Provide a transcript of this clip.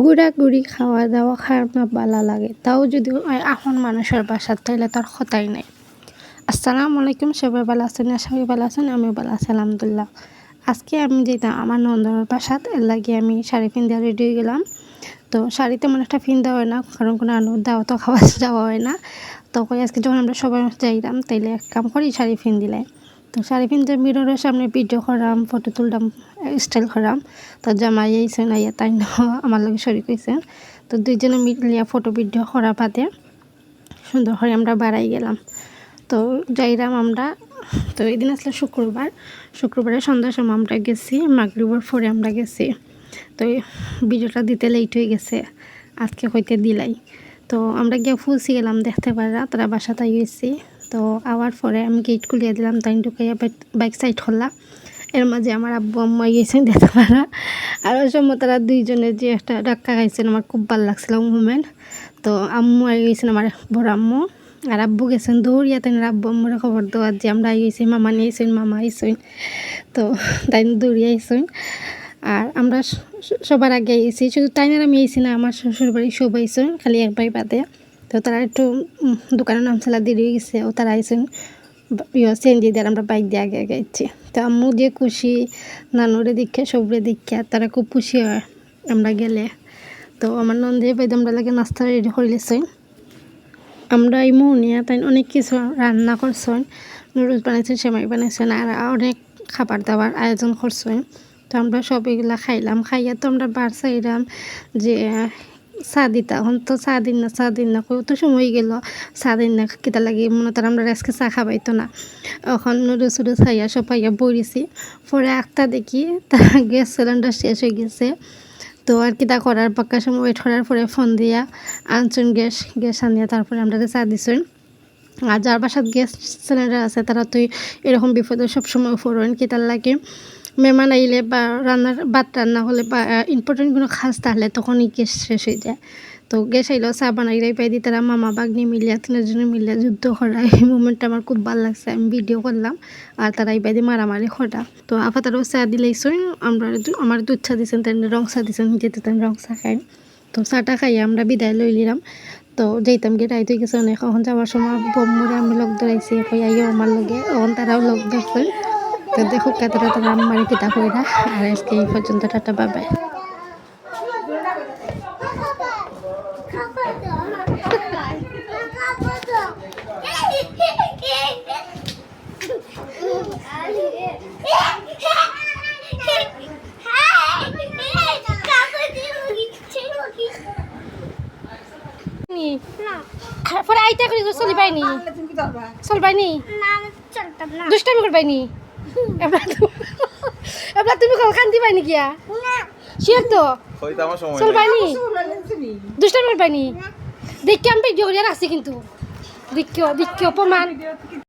ঘোরাঘুরি খাওয়া দাওয়া খার না ভালো লাগে। তাও যদি এখন মানুষের বাসার, তাইলে তার কথাই নাই। আসসালামু আলাইকুম, সবাই ভালো আছেন? সবাই ভালো আছেন আমি ভালো আছি, আলহামদুলিল্লাহ। আজকে আমি যেতাম আমার নন্দনের বাসাত এর লাগে আমি শাড়ি পিন দিয়ে রেডি হয়ে গেলাম। তো শাড়ি তেমন একটা পিনতে হয় না, কারণ কোনো আনু, দাওয়া তো খাওয়া যাওয়া হয় না। তো কই আজকে যখন আমরা সবাই যাইলাম, তাইলে এক কাম করি, শাড়ি পিন দিলাই তো শাড়ি পিনতে মিররের সামনে ভিডিও করাম ফটো তুললাম স্টাইল করাম, তো জামাই আইসেন আইয়া তাই না, আমার লগে শরীর হয়েছেন তো দুইজনে মিলিয়া ফটো ভিডিও করা বাদে সুন্দর করে আমরা বাড়াই গেলাম। তো যাইরাম আমরা, তো এদিন আসলে শুক্রবার। শুক্রবারে সন্ধ্যার সময় আমরা গেছি, মাগরিবার পরে আমরা গেছি। তো ভিডিওটা দিতে লেট হয়ে গেছে, আজকে হইতে দিলাই। তো আমরা গিয়ে ফুলসি গেলাম দেখতে পারা, তারা বাসাতে গেছি তো আওয়ার পরে আমি গেট খুলিয়ে দিলাম, তাই ঢুকাইয়া বাইক সাইড করলাম। এর মাঝে আমার আব্বু, আম্মা গেছেন দেখতে পারা। আর ওই সময় তারা দুইজনে যে একটা ডাক্কা গাইছেন আমার খুব ভালো লাগছিল মুভমেন্ট তো আম্মু আই গেছেন আমার বড় আম্মু। আর আব্বু গেছেন দৌড়িয়া, তাই আব্বু আম্মুর খবর দেওয়ার যে আমরা আইসি মামা নিয়েছেন মামা আইসইন। তো তাই দৌড়িয়ে আইসইন। আর আমরা সবার আগে আইসি শুধু তাই আমি আইসি না, আমার শ্বশুর বাড়ি সব আইসইন, খালি এক ভাই বাদে। তো তারা একটু দোকানের নাম চালা দেরি হয়ে গেছে। ও তারা আইসেন ইয়ে চেঞ্জি দিয়ে আমরা বাইক দিয়ে আগে আগে তো আম্মু দিয়ে খুশি, নানুরে দীক্ষা সবরে দীক্ষা তারা খুব খুশি হয় আমরা গেলে। তো আমার নন্দে বাইদ আমরা লাগে নাস্তা রেডি করে লেছেন আমরা এই নিয়ে তাই অনেক কিছু রান্না করছেন, নুডলস বানাইছেন, সেমাই বানাইছেন, আর অনেক খাবার দাবার আয়োজন করছেন। তো আমরা সব এগুলা খাইলাম। খাইয়া তো আমরা বার চাইলাম যে চা দিতা এখন তো চা দিন না চা দিন না কত সময় গেল। চা দিন না কিতা লাগে, মনে তার আমরা আজকে চা খাবাইতো না। এখন নুডলস উডলস খাইয়া সব পাইয়া বইছি পরে একটা দেখি, তা গ্যাস সিলিন্ডার শেষ হয়ে গেছে। তো আর কি তা করার, পাক্কা সময় ওয়েট করার পরে ফোন দিয়া, আনছেন গ্যাস গ্যাস আনিয়া তারপরে আমরা চা দিছেন। আর যার বাসাত গ্যাস সিলিন্ডার আছে, তারা তো এরকম বিপদে সবসময় ফোরেন কি তার লাগে। মেহমান আইলে বা রান্নার ভাত রান্না হলে বা ইম্পর্টেন্ট কোনো খাস তাহলে তখনই গ্যাস শেষ হয়ে যায়। তো গ্যাস আইলেও চা বানাইলাই পাই দি, তারা মামা বাগনি মিলিয়া, তিনজনে মিলিয়া যুদ্ধ করা। এই মুমেন্টটা আমার খুব ভালো লাগছে, আমি ভিডিও করলাম আর তারা এই বাইদি মারামারি খটা তো আপা তারাও চা দিলাইছই আমরা আমার দুধ চা দিয়েছেন তাই রং চা দিয়েছেন যেতে তাই রং চা খাই তো চাটা খাইয়ে আমরা বিদায় লই নিলাম। তো যেতাম গিয়ে রাইতে গেছে অনেক এখন যাওয়ার সময় বম্মরে আমি লগ ধরাইছি, কই আইও আমার লগে এখন তারাও লগ ধরছে। তো দেখো কতটা তারা আমার কিতাব হইরা আর আজকে এই পর্যন্ত টাটা বাবাই পরে আইতা করি চলি পাইনি চল দুষ্টামি এবার তুমি কল কান্দি পাই নাকি শিয়ার তো? চল। পাইনি। দুষ্টামি করে পাইনি। দেখি আমি ভিডিও করে রাখছি কিন্তু। দেখিও দেখিও প্রমাণ